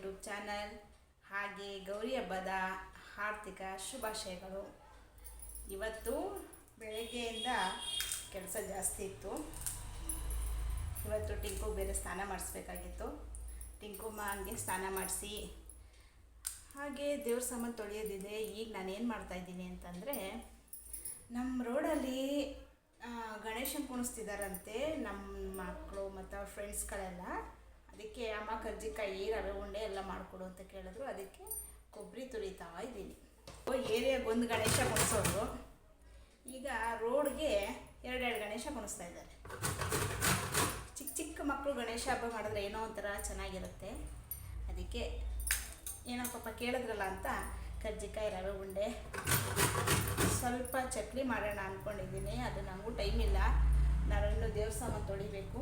YouTube channel ಹಾಗೆ ಗೌರಿ ಹಬ್ಬದ ಆರ್ಥಿಕ ಶುಭಾಶಯಗಳು. ಇವತ್ತು ಬೆಳಗ್ಗೆಯಿಂದ ಕೆಲಸ ಜಾಸ್ತಿ ಇತ್ತು. ಇವತ್ತು ಟಿಂಕು ಬೇರೆ ಸ್ನಾನ ಮಾಡಿಸ್ಬೇಕಾಗಿತ್ತು. ಟಿಂಕುಮ್ಮ ಹಂಗೆ ಸ್ನಾನ ಮಾಡಿಸಿ, ಹಾಗೆ ದೇವ್ರ ಸಾಮಾನು ತೊಳೆಯೋದಿದೆ. ಈಗ ನಾನೇನು ಮಾಡ್ತಾಯಿದ್ದೀನಿ ಅಂತಂದರೆ ನಮ್ಮ ರೋಡಲ್ಲಿ ಗಣೇಶನ್ ಕುಣಿಸ್ತಿದಾರಂತೆ ನಮ್ಮ ಮಕ್ಕಳು ಮತ್ತು ಅವ್ರ ಫ್ರೆಂಡ್ಸ್ಗಳೆಲ್ಲ ಅದಕ್ಕೆ ಅಮ್ಮ ಕರ್ಜಿಕಾಯಿ ರವೆ ಉಂಡೆ ಎಲ್ಲ ಮಾಡಿಕೊಡು ಅಂತ ಕೇಳಿದ್ರು. ಅದಕ್ಕೆ ಕೊಬ್ಬರಿ ತುರಿತಾ ಇದ್ದೀನಿ. ಏರಿಯಾಗೆ ಒಂದು ಗಣೇಶ ಕುಣಿಸೋರು ಈಗ ರೋಡ್ಗೆ ಎರಡೆರಡು ಗಣೇಶ ಕುಣಿಸ್ತಾ ಇದ್ದಾರೆ. ಚಿಕ್ಕ ಚಿಕ್ಕ ಮಕ್ಕಳು ಗಣೇಶ ಹಬ್ಬ ಮಾಡಿದ್ರೆ ಏನೋ ಒಂಥರ ಚೆನ್ನಾಗಿರುತ್ತೆ. ಅದಕ್ಕೆ ಏನೋ ಪಾಪ ಕೇಳಿದ್ರಲ್ಲ ಅಂತ ಕರ್ಜಿಕಾಯಿ, ರವೆ ಉಂಡೆ ಸ್ವಲ್ಪ ಚಕ್ಲಿ ಮಾಡೋಣ ಅಂದ್ಕೊಂಡಿದ್ದೀನಿ ಅದು ನನಗೂ ಟೈಮ್ ಇಲ್ಲ. ನಾವೆಲ್ಲೂ ದೇವಸ್ಥಾನ ತೊಳಿಬೇಕು.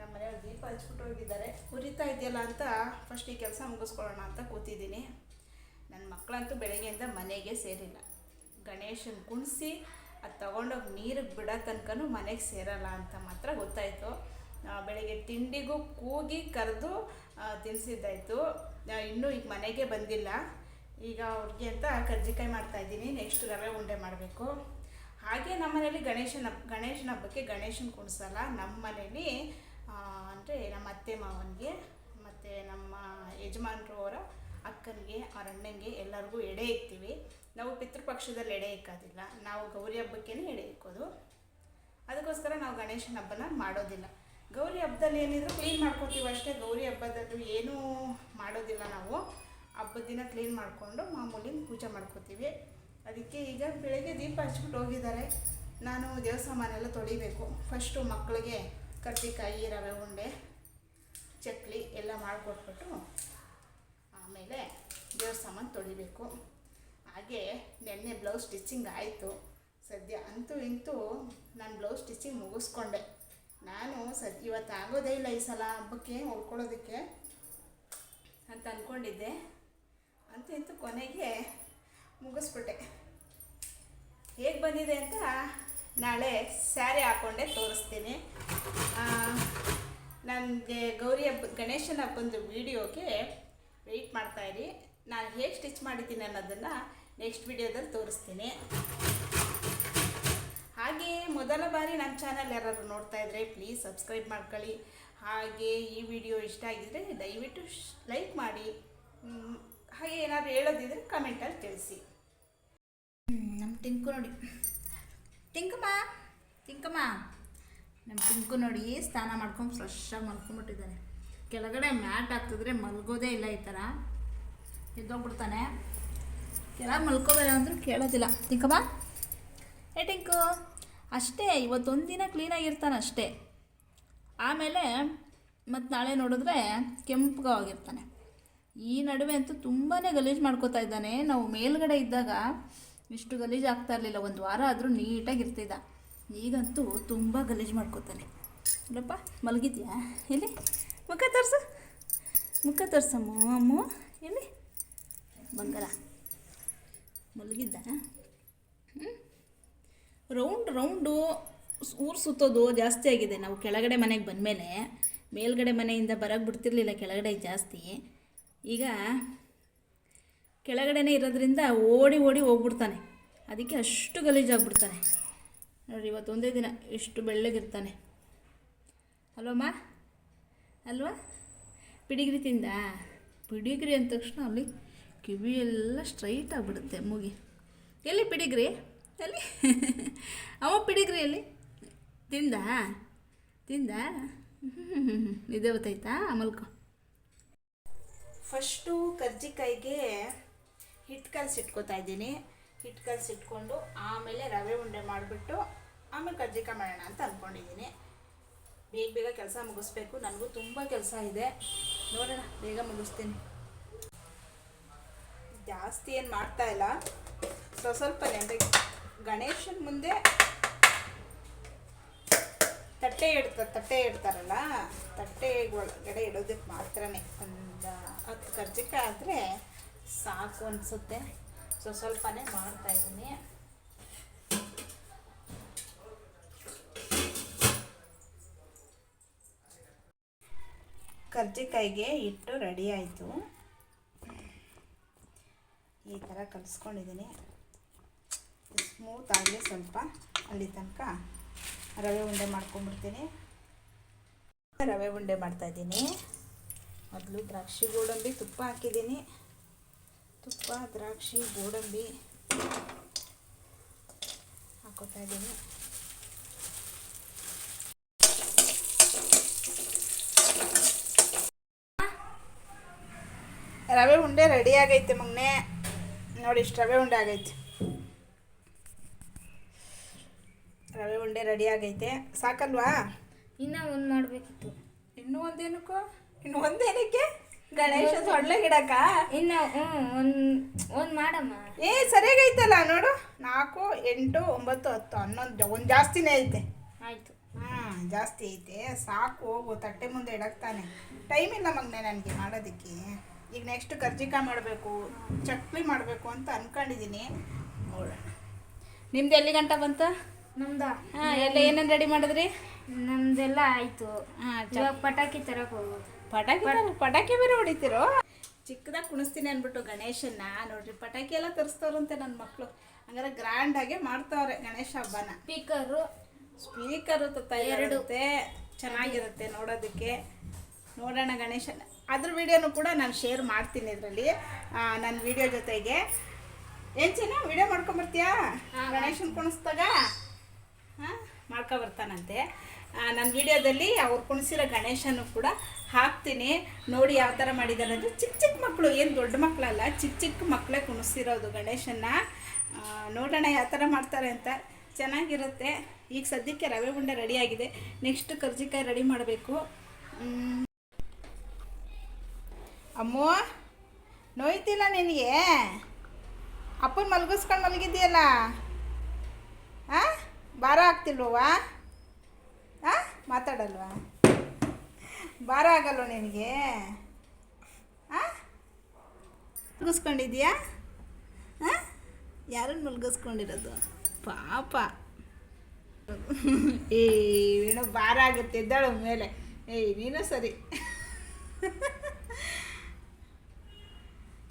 ನಮ್ಮ ಮನೆಯವ್ರು ದೀಪ ಹಚ್ಬಿಟ್ಟು ಹೋಗಿದ್ದಾರೆ. ಉರಿತಾ ಇದೆಯಲ್ಲ ಅಂತ ಫಸ್ಟ್ ಈ ಕೆಲಸ ಮುಗಿಸ್ಕೊಳ್ಳೋಣ ಅಂತ ಕೂತಿದ್ದೀನಿ. ನನ್ನ ಮಕ್ಕಳಂತೂ ಬೆಳಗ್ಗೆಯಿಂದ ಮನೆಗೆ ಸೇರಿಲ್ಲ. ಗಣೇಶನ ಕುಣಿಸಿ ಅದು ತೊಗೊಂಡೋಗಿ ನೀರಿಗೆ ಬಿಡೋ ತನಕನೂ ಮನೆಗೆ ಸೇರಲ್ಲ ಅಂತ ಮಾತ್ರ ಗೊತ್ತಾಯಿತು. ಬೆಳಗ್ಗೆ ತಿಂಡಿಗೂ ಕೂಗಿ ಕರೆದು ತಿನ್ನಿಸಿದ್ದಾಯಿತು ಇನ್ನೂ ಈಗ ಮನೆಗೆ ಬಂದಿಲ್ಲ. ಈಗ ಅವ್ರಿಗೆ ಅಂತ ಕರ್ಜಿಕಾಯಿ ಮಾಡ್ತಾಯಿದ್ದೀನಿ ನೆಕ್ಸ್ಟ್ ರವೆ ಉಂಡೆ ಮಾಡಬೇಕು. ಹಾಗೆ ನಮ್ಮ ಮನೇಲಿ ಗಣೇಶನ ಗಣೇಶನ ಹಬ್ಬಕ್ಕೆ ಗಣೇಶನ ಕುಣಿಸಲ್ಲ. ನಮ್ಮ ಮನೇಲಿ ಅಂದರೆ ನಮ್ಮ ಅತ್ತೆ ಮಾವನಿಗೆ, ಮತ್ತು ನಮ್ಮ ಯಜಮಾನ್ರು ಅವರ ಅಕ್ಕನಿಗೆ ಅವ್ರ ಅಣ್ಣನಿಗೆ ಎಲ್ಲರಿಗೂ ಎಡೆ ಇಕ್ತೀವಿ. ನಾವು ಪಿತೃಪಕ್ಷದಲ್ಲಿ ಎಡೆ ಇಕ್ಕೋದಿಲ್ಲ. ನಾವು ಗೌರಿ ಹಬ್ಬಕ್ಕೇ ಎಡೆ ಇಕ್ಕೋದು. ಅದಕ್ಕೋಸ್ಕರ ನಾವು ಗಣೇಶನ ಹಬ್ಬನ ಮಾಡೋದಿಲ್ಲ. ಗೌರಿ ಹಬ್ಬದಲ್ಲಿ ಏನಿದ್ರು ಕ್ಲೀನ್ ಮಾಡ್ಕೊತೀವಿ ಅಷ್ಟೇ. ಗೌರಿ ಹಬ್ಬದಲ್ಲಿ ಏನೂ ಮಾಡೋದಿಲ್ಲ ನಾವು. ಹಬ್ಬದ ದಿನ ಕ್ಲೀನ್ ಮಾಡಿಕೊಂಡು ಮಾಮೂಲಿ ಪೂಜೆ ಮಾಡ್ಕೋತೀವಿ. ಅದಕ್ಕೆ ಈಗ ಬೆಳಗ್ಗೆ ದೀಪ ಹಚ್ಬಿಟ್ಟು ಹೋಗಿದ್ದಾರೆ. ನಾನು ದೇವಸ್ಥಾನೆಲ್ಲ ತೊಳಿಬೇಕು. ಫಸ್ಟು ಮಕ್ಕಳಿಗೆ ಕರ್ಜಿಕಾಯಿ ರವೆ ಉಂಡೆ ಚಕ್ಲಿ ಎಲ್ಲ ಮಾಡಿಕೊಟ್ಬಿಟ್ಟು ಆಮೇಲೆ ದೇವ್ರ ಸಾಮಾನು ತೊಳಿಬೇಕು. ಹಾಗೆ ನೆನ್ನೆ ಬ್ಲೌಸ್ ಸ್ಟಿಚಿಂಗ್ ಆಯಿತು. ಸದ್ಯ ಅಂತೂ ಇಂತೂ ನಾನು ಬ್ಲೌಸ್ ಸ್ಟಿಚಿಂಗ್ ಮುಗಿಸ್ಕೊಂಡೆ. ನಾನು ಸದ್ ಇವತ್ತು ಆಗೋದೇ ಇಲ್ಲ ಈ ಸಲ ಹಬ್ಬಕ್ಕೆ ಹೊಲ್ಕೊಳ್ಳೋದಕ್ಕೆ ಅಂತ ಅಂದ್ಕೊಂಡಿದ್ದೆ ಅಂತೂ ಇಂತೂ ಕೊನೆಗೆ ಮುಗಿಸ್ಬಿಟ್ಟೆ. ಹೇಗೆ ಬಂದಿದೆ ಅಂತ ನಾಳೆ ಸ್ಯಾರಿ ಹಾಕೊಂಡೆ ತೋರಿಸ್ತೀನಿ. ನನಗೆ ಗೌರಿ ಹಬ್ಬ, ಗಣೇಶನ ಹಬ್ಬಂದು ವೀಡಿಯೋಗೆ ವೆಯ್ಟ್ ಮಾಡ್ತಾಯಿರಿ ನಾನು ಹೇಗೆ ಸ್ಟಿಚ್ ಮಾಡಿದ್ದೀನಿ ಅನ್ನೋದನ್ನು ನೆಕ್ಸ್ಟ್ ವಿಡಿಯೋದಲ್ಲಿ ತೋರಿಸ್ತೀನಿ. ಹಾಗೆ ಮೊದಲ ಬಾರಿ ನಮ್ಮ ಚಾನಲ್ ಯಾರಾದ್ರು ನೋಡ್ತಾ ಇದ್ದರೆ ಪ್ಲೀಸ್ ಸಬ್ಸ್ಕ್ರೈಬ್ ಮಾಡ್ಕೊಳ್ಳಿ. ಹಾಗೆ ಈ ವಿಡಿಯೋ ಇಷ್ಟ ಆಗಿದ್ದರೆ ದಯವಿಟ್ಟು ಲೈಕ್ ಮಾಡಿ. ಹಾಗೆ ಏನಾದರೂ ಹೇಳೋದಿದ್ರೆ ಕಮೆಂಟಲ್ಲಿ ತಿಳಿಸಿ. ನಮ್ಮ ಟಿಂಕು ನೋಡಿ. ಟಿಂಕಮ್ಮ ಟಿಂಕಮ್ಮ ನಮ್ಮ ಟಿಂಕು ನೋಡಿ ಸ್ನಾನ ಮಾಡ್ಕೊಂಡು ಫ್ರೆಶ್ಶಾಗಿ ಮಲ್ಕೊಂಬಿಟ್ಟಿದ್ದಾನೆ ಕೆಳಗಡೆ ಮ್ಯಾಟ್ ಹಾಕ್ತಿದ್ರೆ ಮಲ್ಗೋದೇ ಇಲ್ಲ ಈ ಥರ ಎದ್ದೋಗ್ಬಿಡ್ತಾನೆ. ಕೆಳಗೆ ಮಲ್ಕೋಬೇಡ ಅಂದರೂ ಕೇಳೋದಿಲ್ಲ. ಟಿಂಕಮ್ಮ ಏ ಟಿಂಕು, ಅಷ್ಟೇ, ಇವತ್ತೊಂದು ದಿನ ಕ್ಲೀನಾಗಿರ್ತಾನೆ ಅಷ್ಟೇ. ಆಮೇಲೆ ಮತ್ತು ನಾಳೆ ನೋಡಿದ್ರೆ ಕೆಂಪುಗಾಗಿರ್ತಾನೆ ಈ ನಡುವೆ ಅಂತೂ ತುಂಬಾ ಗಲೀಜು ಮಾಡ್ಕೋತಾ ಇದ್ದಾನೆ. ನಾವು ಮೇಲ್ಗಡೆ ಇದ್ದಾಗ ಇಷ್ಟು ಗಲೀಜು ಆಗ್ತಾ ಇರಲಿಲ್ಲ, ಒಂದು ವಾರ ಆದರೂ ನೀಟಾಗಿ ಇರ್ತಿದ್ದ. ಈಗಂತೂ ತುಂಬ ಗಲೀಜು ಮಾಡ್ಕೋತಾನೆ. ಇಲ್ಲಪ್ಪ ಮಲಗಿದ್ಯಾ? ಎಲ್ಲಿ? ಮುಖ ತೋರಿಸು. ಮುಖ ತೋರ್ಸಮ್ಮ ಅಮ್ಮ ಎಲ್ಲಿ? ಬಂಗಾರ. ಮಲಗಿದ್ದ? ರೌಂಡ್, ರೌಂಡು ಊರು ಸುತ್ತೋದು ಜಾಸ್ತಿ ಆಗಿದೆ. ನಾವು ಕೆಳಗಡೆ ಮನೆಗೆ ಬಂದಮೇಲೆ ಮೇಲ್ಗಡೆ ಮನೆಯಿಂದ ಬರೋಕ್ಕೆ ಬಿಡ್ತಿರ್ಲಿಲ್ಲ, ಕೆಳಗಡೆ ಜಾಸ್ತಿ. ಈಗ ಕೆಳಗಡೆನೇ ಇರೋದ್ರಿಂದ ಓಡಿ ಓಡಿ ಹೋಗ್ಬಿಡ್ತಾನೆ. ಅದಕ್ಕೆ ಅಷ್ಟು ಗಲೀಜಾಗ್ಬಿಡ್ತಾನೆ. ನೋಡ್ರಿ, ಇವತ್ತು ಒಂದೇ ದಿನ ಇಷ್ಟು ಬೆಳ್ಳಗಿರ್ತಾನೆ. ಅಲ್ವಮ್ಮ? ಅಲ್ವಾ? ಪಿಡಿಗ್ರಿ ತಿಂದ? ಪಿಡಿಗ್ರಿ ಅಂದ ತಕ್ಷಣ ಅಲ್ಲಿ ಕಿವಿ ಎಲ್ಲ ಸ್ಟ್ರೈಟ್ ಆಗಿಬಿಡುತ್ತೆ ಮೂಗಿ. ಎಲ್ಲಿ ಪಿಡಿಗ್ರಿ? ಎಲ್ಲಿ? ಅವ ಪಿಡಿಗ್ರಿ ಎಲ್ಲಿ? ತಿಂದ? ತಿಂದ? ನಿದ್ದೆ ಗೊತ್ತಾಯ್ತಾ ಮಲ್ಕೊ. ಫಸ್ಟು ಕರ್ಜಿಕಾಯಿಗೆ ಹಿಟ್ಟು ಕಲಸಿಟ್ಕೋತಾ ಇದ್ದೀನಿ. ಹಿಟ್ಟು ಕಲಸಿಟ್ಕೊಂಡು ಆಮೇಲೆ ರವೆ ಉಂಡೆ ಮಾಡಿಬಿಟ್ಟು ಆಮೇಲೆ ಕರ್ಜಿಕಾಯಿ ಮಾಡೋಣ ಅಂತ ಅಂದ್ಕೊಂಡಿದ್ದೀನಿ ಬೇಗ ಬೇಗ ಕೆಲಸ ಮುಗಿಸ್ಬೇಕು. ನನಗೂ ತುಂಬ ಕೆಲಸ ಇದೆ. ನೋಡೋಣ, ಬೇಗ ಮುಗಿಸ್ತೀನಿ. ಜಾಸ್ತಿ ಏನು ಮಾಡ್ತಾ ಇಲ್ಲ. ಸ್ವಲ್ಪ ಸ್ವಲ್ಪನೇ, ಅಂದರೆ ಗಣೇಶನ ಮುಂದೆ ತಟ್ಟೆ ಇಡ್ತಾರೆ ತಟ್ಟೆ ಇಡ್ತಾರಲ್ಲ ತಟ್ಟೆ ಒಳಗಡೆ ಇಡೋದಕ್ಕೆ ಮಾತ್ರನೇ. ಒಂದು ಹತ್ತು ಕರ್ಜಿಕಾಯಿ ಆದರೆ ಸಾಕು ಅನಿಸುತ್ತೆ. ಸೊ ಸ್ವಲ್ಪನೇ ಮಾಡ್ತಾಯಿದ್ದೀನಿ ಕರ್ಜಿಕಾಯಿಗೆ ಹಿಟ್ಟು ರೆಡಿ ಆಯಿತು. ಈ ಥರ ಕಲಿಸ್ಕೊಂಡಿದ್ದೀನಿ. ಸ್ಮೂತ್ ಆಗಲಿ ಸ್ವಲ್ಪ ಅಲ್ಲಿ ತನಕ ರವೆ ಉಂಡೆ ಮಾಡ್ಕೊಂಡ್ಬಿಡ್ತೀನಿ. ರವೆ ಉಂಡೆ ಮಾಡ್ತಾಯಿದ್ದೀನಿ ಮೊದಲು ದ್ರಾಕ್ಷಿ ಗೋಡಂಬಿ ತುಪ್ಪ ಹಾಕಿದ್ದೀನಿ. ತುಪ್ಪ ದ್ರಾಕ್ಷಿ ಗೋಡಂಬಿ ಹಾಕೋತಾ ಇದ್ದೀನಿ. ರವೆ ಉಂಡೆ ರೆಡಿ ಆಗೈತೆ ಮಗ್ನೆ. ನೋಡಿ ಇಷ್ಟು ರವೆ ಉಂಡೆ ಆಗೈತೆ. ರವೆ ಉಂಡೆ ರೆಡಿ ಆಗೈತೆ. ಸಾಕಲ್ವಾ? ಇನ್ನೂ ಒಂದು ಮಾಡಬೇಕಿತ್ತು. ಇನ್ನೂ ಒಂದೇನಕ್ಕೂ? ಇನ್ನು ಒಂದೇನಕ್ಕೆ? ಗಣೇಶ ಸೊಳ್ಳೆ ಗಿಡಕ್ಕ? ಇನ್ನ ಒಂದ್ ಮಾಡಮ್ಮ. ಏ ಸರಿಯಾಗೈತಲ್ಲ ನೋಡು. ನಾಲ್ಕು ಎಂಟು ಒಂಬತ್ತು ಹತ್ತು ಹನ್ನೊಂದು ಒಂದು ಜಾಸ್ತಿನೇ ಐತೆ. ಆಯ್ತು. ಹಾಂ ಜಾಸ್ತಿ ಐತೆ. ಸಾಕು ಹೋಗು ತಟ್ಟೆ ಮುಂದೆ ಇಡಕ್ತಾನೆ ಟೈಮ್ ಇಲ್ಲ ಮಗನೆ ನನಗೆ ಮಾಡೋದಕ್ಕೆ. ಈಗ ನೆಕ್ಸ್ಟ್ ಕರ್ಜಿಕಾಯಿ ಮಾಡಬೇಕು ಚಕ್ಲಿ ಮಾಡಬೇಕು ಅಂತ ಅನ್ಕೊಂಡಿದ್ದೀನಿ ನೋಡೋಣ. ನಿಮ್ದು ಎಲ್ಲಿ ಗಂಟ ಬಂತ? ನಮ್ದ? ಹಾಂ ಎಲ್ಲ ಏನೇನು ರೆಡಿ ಮಾಡಿದ್ರಿ? ನಮ್ದೆಲ್ಲ ಆಯಿತು. ಹಾಂ ಪಟಾಕಿ ತರಕ್ಕೆ ಹೋಗೋದು. ಪಟಾಕಿ ಪಟಾಕಿ ಬೇರೆ ಹೊಡಿತಿರೋ? ಚಿಕ್ಕದಾಗಿ ಕುಣಿಸ್ತೀನಿ ಅಂದ್ಬಿಟ್ಟು ಗಣೇಶನ್ನ. ನೋಡ್ರಿ ಪಟಾಕಿ ಎಲ್ಲ ತರಿಸ್ತವ್ರಂತೆ ನನ್ನ ಮಕ್ಕಳು ಹಂಗಾರೆ ಗ್ರ್ಯಾಂಡಾಗೆ ಮಾಡ್ತಾವ್ರೆ ಗಣೇಶ ಹಬ್ಬನ. ಸ್ಪೀಕರು ಸ್ಪೀಕರು ತಯಾರಿರುತ್ತೆ ಚೆನ್ನಾಗಿರುತ್ತೆ ನೋಡೋದಕ್ಕೆ. ನೋಡೋಣ ಗಣೇಶನ ಅದ್ರ ವಿಡಿಯೋನು ಕೂಡ ನಾನು ಶೇರ್ ಮಾಡ್ತೀನಿ ಇದರಲ್ಲಿ. ನನ್ನ ವಿಡಿಯೋ ಜೊತೆಗೆ. ಏನು ಚೆನ್ನ ವಿಡಿಯೋ ಮಾಡ್ಕೊಂಬರ್ತೀಯಾ? ಗಣೇಶನ ಕುಣಿಸ್ದಾಗ? ಹಾಂ ಮಾಡ್ಕೊಬರ್ತಾನಂತೆ. ನನ್ನ ವಿಡಿಯೋದಲ್ಲಿ ಅವ್ರು ಕುಣಿಸಿರೋ ಗಣೇಶನು ಕೂಡ ಹಾಕ್ತೀನಿ. ನೋಡಿ ಯಾವ ಥರ ಮಾಡಿದ್ದಾರೆ ಅಂದರೆ ಚಿಕ್ಕ ಚಿಕ್ಕ ಮಕ್ಕಳು ಏನು ದೊಡ್ಡ ಮಕ್ಕಳಲ್ಲ ಚಿಕ್ಕ ಚಿಕ್ಕ ಮಕ್ಕಳೇ ಕುಣಿಸಿರೋದು ಗಣೇಶನ ನೋಡೋಣ ಯಾವ ಥರ ಮಾಡ್ತಾರೆ ಅಂತ. ಚೆನ್ನಾಗಿರುತ್ತೆ. ಈಗ ಸದ್ಯಕ್ಕೆ ರವೆ ಉಂಡೆ ರೆಡಿಯಾಗಿದೆ ನೆಕ್ಸ್ಟ್ ಕರ್ಜಿಕಾಯಿ ರೆಡಿ ಮಾಡಬೇಕು. ಅಮ್ಮೋ, ನೋಯ್ತಿಲ್ಲ ನಿನಗೆ? ಅಪ್ಪನ ಮಲಗಿಸ್ಕೊಂಡು ಮಲಗಿದ್ದೀಯಲ್ಲ? ಹಾಂ ಭಾರ ಆಗ್ತಿಲ್ವಾ ಹಾಂ ಮಾತಾಡಲ್ವಾ? ಭಾರ ಆಗಲ್ವ ನಿನಗೆ? ಹಾಂ ಮುಗಿಸ್ಕೊಂಡಿದ್ಯಾ ಹಾಂ ಯಾರನ್ನು ಮುಲ್ಗಿಸ್ಕೊಂಡಿರೋದು ಪಾಪ. ಏ, ಏನೋ ಭಾರ ಆಗುತ್ತೆ, ಎದ್ದಾಳು ಮೇಲೆ. ಏಯ್ ನೀನು ಸರಿ.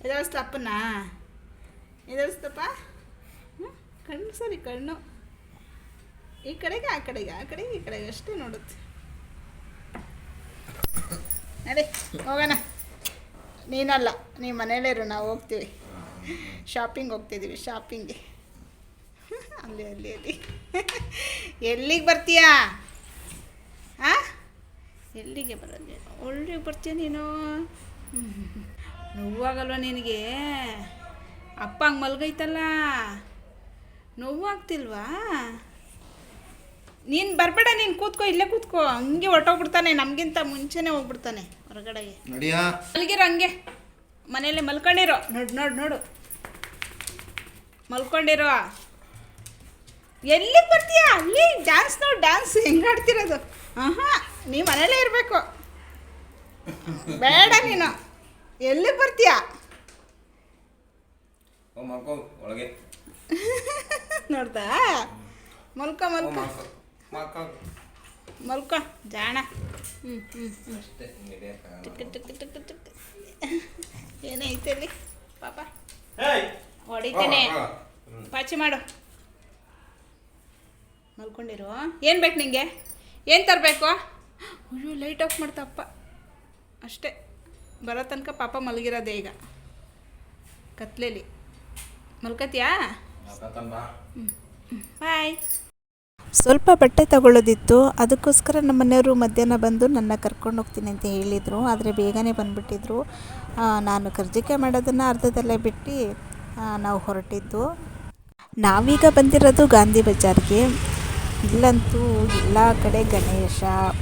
ಎದರ್ಸ್ತಪ್ಪನಾ ಎದರ್ಸ್ತಪ್ಪ ಹ್ಞೂ ಕಣ್ಣು ಸರಿ, ಕಣ್ಣು. ಈ ಕಡೆಗೆ, ಆ ಕಡೆಗೆ ಆ ಕಡೆಗೆ, ಈ ಕಡೆಗೆ ಅಷ್ಟೇ ನೋಡುತ್ತೆ. ನಡಿ, ಹೋಗೋಣ. ನೀನಲ್ಲ ನೀ ಮನೇಲಿರು ನಾವು ಹೋಗ್ತೀವಿ. ಶಾಪಿಂಗ್ ಹೋಗ್ತಿದ್ದೀವಿ ಶಾಪಿಂಗ್ಗೆ ಅಲ್ಲಿ ಅಲ್ಲಿ ಅಲ್ಲಿ. ಎಲ್ಲಿಗೆ ಬರ್ತೀಯಾ? ಹಾಂ ಎಲ್ಲಿಗೆ ಬರೋದು? ಒಳ್ಳಿಗೆ ಬರ್ತೀಯ ನೀನು? ನೋವಾಗಲ್ವ ನಿನಗೆ? ಅಪ್ಪ ಹಂಗೆ ಮಲ್ಗೈತಲ್ಲ? ನೋವಾಗ್ತಿಲ್ವಾ? ನೀನು ಬರಬೇಡ ನೀನು ಕೂತ್ಕೋ ಇಲ್ಲೇ ಕೂತ್ಕೋ. ಹಂಗೆ ಹೊರಟೋಗ್ಬಿಡ್ತಾನೆ ನಮಗಿಂತ ಮುಂಚೆನೇ ಹೋಗ್ಬಿಡ್ತಾನೆ ಹೊರಗಡೆಗೆ ನಡಿಯಾ. ಮಲಗಿರೋ ಹಂಗೆ. ಮನೇಲಿ ಮಲ್ಕೊಂಡಿರೋ. ನೋಡು ನೋಡು ನೋಡು. ಮಲ್ಕೊಂಡಿರೋ. ಎಲ್ಲಿಗೆ ಬರ್ತೀಯಾ? ಅಲ್ಲಿ ಡ್ಯಾನ್ಸ್ ನೋಡು ಡ್ಯಾನ್ಸ್ ಹೆಂಗೆ ಆಡ್ತಿರೋದು? ಹಾಂ ನೀ ಮನೇಲೇ ಇರಬೇಕು. ಬೇಡ ನೀನು. ಎಲ್ಲಿಗೆ ಬರ್ತೀಯ? ಒಳಗೆ. ನೋಡ್ದಾ ಮಲ್ಕ ಮಲ್ಕೊ. ಮಲ್ಕೊ. ಜಾಣ. ಹ್ಞೂ ಹ್ಞೂ ಹ್ಞೂ. ಟಿಕ್ ಟಿಕ್ ಟಿಕ್ ಟಿಕ್ ಏನೈತೆ ಅಲ್ಲಿ ಪಾಪ! ಹೊಡಿತೀನಿ. ಪಾಚಿ ಮಾಡು. ಮಲ್ಕೊಂಡಿರು. ಏನು ಬೇಕು ನಿಂಗೆ? ಏನು ತರಬೇಕು? ಅಯ್ಯೋ ಲೈಟ್ ಆಫ್ ಮಾಡ್ತಪ್ಪ ಅಷ್ಟೇ. ಬರೋ ತನಕ ಪಾಪ ಮಲಗಿರೋದೇ ಈಗ. ಕತ್ಲೇಲಿ. ಮಲ್ಕತ್ಯಾ. ಬಾಯ್ ಸ್ವಲ್ಪ ಬಟ್ಟೆ ತಗೊಳ್ಳೋದಿತ್ತು, ಅದಕ್ಕೋಸ್ಕರ ನಮ್ಮ ಮನೆಯವರು ಮಧ್ಯಾಹ್ನ ಬಂದು ನನ್ನ ಕರ್ಕೊಂಡು ಹೋಗ್ತೀನಿ ಅಂತ ಹೇಳಿದರು. ಆದರೆ ಬೇಗನೆ ಬಂದುಬಿಟ್ಟಿದ್ರು. ನಾನು ಕರ್ಜಿಕೆ ಮಾಡೋದನ್ನು ಅರ್ಧದಲ್ಲೇ ಬಿಟ್ಟು ನಾವು ಹೊರಟಿದ್ದು. ನಾವೀಗ ಬಂದಿರೋದು ಗಾಂಧಿ ಬಜಾರ್ಗೆ. ಇಲ್ಲಂತೂ ಎಲ್ಲ ಕಡೆ ಗಣೇಶ,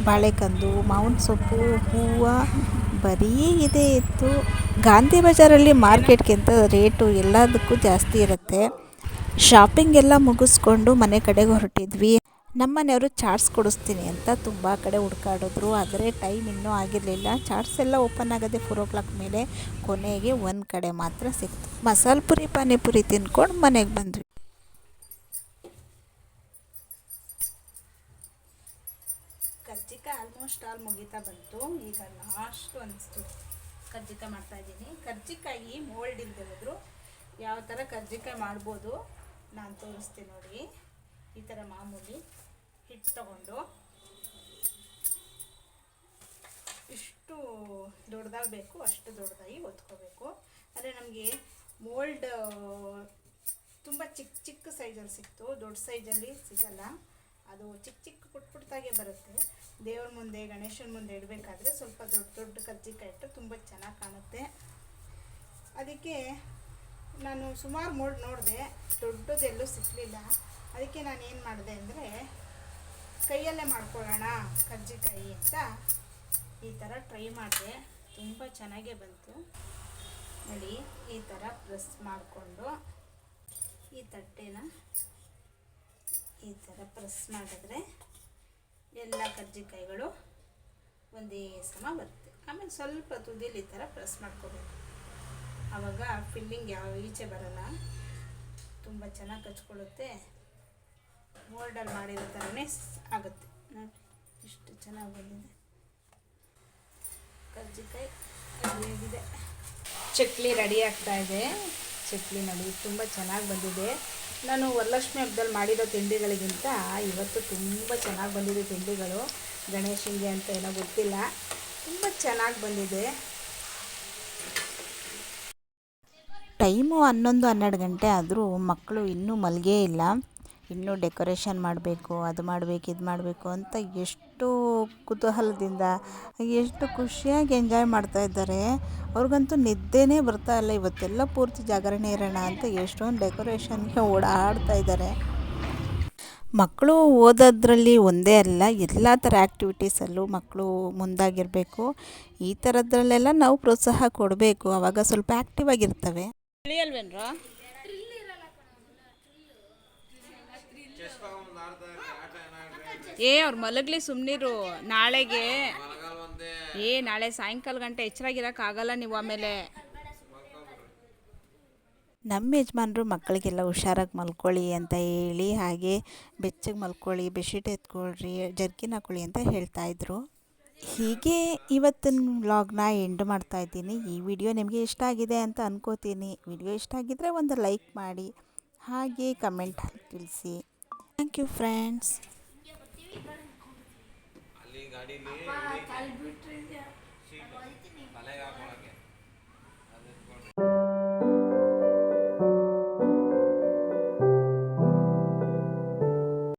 ಬಾಳೆಕಂದು ಮಾವಿನ ಸೊಪ್ಪು, ಹೂವು, ಬರೀ ಇದೇ ಇತ್ತು. ಗಾಂಧಿ ಬಜಾರಲ್ಲಿ ಮಾರ್ಕೆಟ್ಗಿಂತ ರೇಟು ಎಲ್ಲದಕ್ಕೂ ಜಾಸ್ತಿ ಇರುತ್ತೆ. ಶಾಪಿಂಗ್ ಎಲ್ಲ ಮುಗಿಸ್ಕೊಂಡು ಮನೆ ಕಡೆಗೆ ಹೊರಟಿದ್ವಿ. ನಮ್ಮ ಮನೆಯವರು ಚಾಟ್ಸ್ ಕೊಡಿಸ್ತೀನಿ ಅಂತ ತುಂಬ ಕಡೆ ಹುಡ್ಕಾಡಿದ್ರು. ಆದರೆ ಟೈಮ್ ಇನ್ನೂ ಆಗಿರಲಿಲ್ಲ. ಚಾಟ್ಸ್ ಎಲ್ಲ ಓಪನ್ ಆಗೋದೇ ಫೋರ್ ಓ ಕ್ಲಾಕ್ ಮೇಲೆ ಕೊನೆಗೆ ಒಂದು ಕಡೆ ಮಾತ್ರ ಸಿಕ್ತು. ಮಸಾಲೆ ಪುರಿ ಪಾನಿಪುರಿ ತಿನ್ಕೊಂಡು ಮನೆಗೆ ಬಂದ್ವಿ. ಕಜ್ಜಿಕ ಆಲ್ಮೋಸ್ಟ್ ಆಲ್ ಮುಗಿತಾ ಬಂತು. ಈಗ ಲಾಸ್ಟ್ ಅನಿಸ್ತು ಕಜ್ಜಿಕ ಮಾಡ್ತಾ ಇದ್ದೀನಿ. ಕರ್ಜಿಕಾಯಿ ಮೋಲ್ಡ್ ಇಲ್ದಿರೋದ್ರು ಯಾವ ಥರ ಕರ್ಜಿಕಾಯಿ ಮಾಡ್ಬೋದು? ನಾನು ತೋರಿಸ್ತೀನಿ ನೋಡಿ. ಈ ಥರ ಮಾಮೂಲಿ ಹಿಟ್ಟು ತಗೊಂಡು. ಇಷ್ಟು ದೊಡ್ಡದಾಗಬೇಕು ಅಷ್ಟು ದೊಡ್ಡದಾಗಿ ಒತ್ಕೋಬೇಕು. ಅಂದರೆ ನಮಗೆ ಮೋಲ್ಡ್ ತುಂಬ ಚಿಕ್ಕ ಚಿಕ್ಕ ಸೈಜಲ್ಲಿ ಸಿಕ್ತು. ದೊಡ್ಡ ಸೈಜಲ್ಲಿ ಸಿಗಲ್ಲ. ಅದು ಚಿಕ್ಕ ಚಿಕ್ಕ ಪುಟ್ ಪುಟ್ಟಾಗೆ ಬರುತ್ತೆ. ದೇವ್ರ ಮುಂದೆ, ಗಣೇಶನ ಮುಂದೆ ಇಡಬೇಕಾದ್ರೆ ಸ್ವಲ್ಪ ದೊಡ್ಡ ದೊಡ್ಡ ಕಜ್ಜಿಕಾಯಿ ಇಟ್ಟು ತುಂಬ ಚೆನ್ನಾಗಿ ಕಾಣುತ್ತೆ. ಅದಕ್ಕೆ ನಾನು ಸುಮಾರು ಮೋಡ್ ನೋಡಿದೆ, ದೊಡ್ಡದೆಲ್ಲೂ ಸಿಕ್ಕಲಿಲ್ಲ ಅದಕ್ಕೆ ನಾನು ಏನು ಮಾಡಿದೆ ಅಂದರೆ, ಕೈಯಲ್ಲೇ ಮಾಡ್ಕೊಳ್ಳೋಣ ಕರ್ಜಿಕಾಯಿ ಅಂತ ಈ ಥರ ಟ್ರೈ ಮಾಡಿದೆ. ತುಂಬ ಚೆನ್ನಾಗೇ ಬಂತು. ನೋಡಿ, ಈ ಥರ ಪ್ರೆಸ್ ಮಾಡಿಕೊಂಡು ಈ ತಟ್ಟೆನ ಈ ಥರ ಪ್ರೆಸ್ ಮಾಡಿದ್ರೆ ಎಲ್ಲ ಕರ್ಜಿಕಾಯಿಗಳು ಒಂದೇ ಸಮ ಬರುತ್ತೆ. ಆಮೇಲೆ ಸ್ವಲ್ಪ ತುದಿಲಿ ಈ ಥರ ಪ್ರೆಸ್ ಮಾಡ್ಕೋಬೇಕು. ಆವಾಗ ಫಿಲ್ಲಿಂಗ್ ಯಾವ ಈಚೆ ಬರಲ್ಲ. ತುಂಬ ಚೆನ್ನಾಗಿ ಕಚ್ಕೊಳ್ಳುತ್ತೆ. ಮೋಲ್ಡಲ್ಲಿ ಮಾಡಿರೋ ಥರನೇ ಆಗುತ್ತೆ. ನೋಡಿ ಇಷ್ಟು ಚೆನ್ನಾಗಿ ಬಂದಿದೆ. ಕರ್ಜಿಕಾಯಿ ರೆಡಿಯಾಗಿದೆ ಚಕ್ಲಿ ರೆಡಿ ಆಗ್ತಾ ಇದೆ. ಚಕ್ಲಿ ನೋಡಿ, ತುಂಬ ಚೆನ್ನಾಗಿ ಬಂದಿದೆ. ನಾನು ವರಲಕ್ಷ್ಮಿ ಹಬ್ಬದಲ್ಲಿ ಮಾಡಿರೋ ತಿಂಡಿಗಳಿಗಿಂತ ಇವತ್ತು ತುಂಬ ಚೆನ್ನಾಗಿ ಬಂದಿದೆ ತಿಂಡಿಗಳು. ಗಣೇಶನಿಗೆ ಅಂತ ಏನೋ ಗೊತ್ತಿಲ್ಲ. ತುಂಬ ಚೆನ್ನಾಗಿ ಬಂದಿದೆ. ಟೈಮು ಹನ್ನೊಂದು, ಹನ್ನೆರಡು ಗಂಟೆ ಆದರೂ ಮಕ್ಕಳು ಇನ್ನೂ ಮಲಗೇ ಇಲ್ಲ. ಇನ್ನೂ ಡೆಕೋರೇಷನ್ ಮಾಡಬೇಕು, ಅದು ಮಾಡಬೇಕು, ಇದು ಮಾಡಬೇಕು ಅಂತ ಎಷ್ಟು ಕುತೂಹಲದಿಂದ, ಎಷ್ಟು ಖುಷಿಯಾಗಿ ಎಂಜಾಯ್ ಮಾಡ್ತಾ ಇದ್ದಾರೆ. ಅವ್ರಿಗಂತೂ ನಿದ್ದೆನೇ ಬರ್ತಾ ಇಲ್ಲ. ಇವತ್ತೆಲ್ಲ ಪೂರ್ತಿ ಜಾಗರಣೆ ಇರೋಣ ಅಂತ ಎಷ್ಟೊಂದು ಡೆಕೋರೇಷನ್ಗೆ ಓಡಾಡ್ತಾ ಇದ್ದಾರೆ. ಮಕ್ಕಳು ಓದೋದ್ರಲ್ಲಿ ಒಂದೇ ಅಲ್ಲ, ಎಲ್ಲ ಥರ ಆ್ಯಕ್ಟಿವಿಟೀಸಲ್ಲೂ ಮಕ್ಕಳು ಮುಂದಾಗಿರಬೇಕು. ಈ ಥರದ್ರಲ್ಲೆಲ್ಲ ನಾವು ಪ್ರೋತ್ಸಾಹ ಕೊಡಬೇಕು. ಆವಾಗ ಸ್ವಲ್ಪ ಆ್ಯಕ್ಟಿವ್ ಆಗಿರ್ತವೆ. ತಿಳಿಯಲ್ವೇನ್ರ ಏ, ಅವ್ರು ಮಲಗ್ಲಿ ಸುಮ್ಮನಿರು ನಾಳೆಗೆ ಏ, ನಾಳೆ ಸಾಯಂಕಾಲ ಗಂಟೆ ಎಚ್ಚರಾಗಿರೋಕ್ಕಾಗಲ್ಲ ನೀವು ಆಮೇಲೆ. ನಮ್ಮ ಯಜಮಾನರು ಮಕ್ಕಳಿಗೆಲ್ಲ ಹುಷಾರಾಗಿ ಮಲ್ಕೊಳ್ಳಿ ಅಂತ ಹೇಳಿ, ಹಾಗೆ ಬೆಚ್ಚಗೆ ಮಲ್ಕೊಳ್ಳಿ ಬೆಡ್ಶೀಟ್ ಎತ್ಕೊಳ್ರಿ, ಜರ್ಕಿನ್ ಹಾಕೊಳ್ಳಿ ಅಂತ ಹೇಳ್ತಾಯಿದ್ರು ಹೀಗೆ ಇವತ್ತಿನ ವ್ಲಾಗ್ನ ಎಂಡ್ ಮಾಡ್ತಾ ಇದ್ದೀನಿ. ಈ ವಿಡಿಯೋ ನಿಮಗೆ ಇಷ್ಟ ಆಗಿದೆ ಅಂತ ಅನ್ಕೋತೀನಿ. ವಿಡಿಯೋ ಇಷ್ಟ ಆಗಿದ್ದರೆ ಒಂದು ಲೈಕ್ ಮಾಡಿ ಹಾಗೆ ಕಮೆಂಟ್ ತಿಳಿಸಿ. Thank you friends.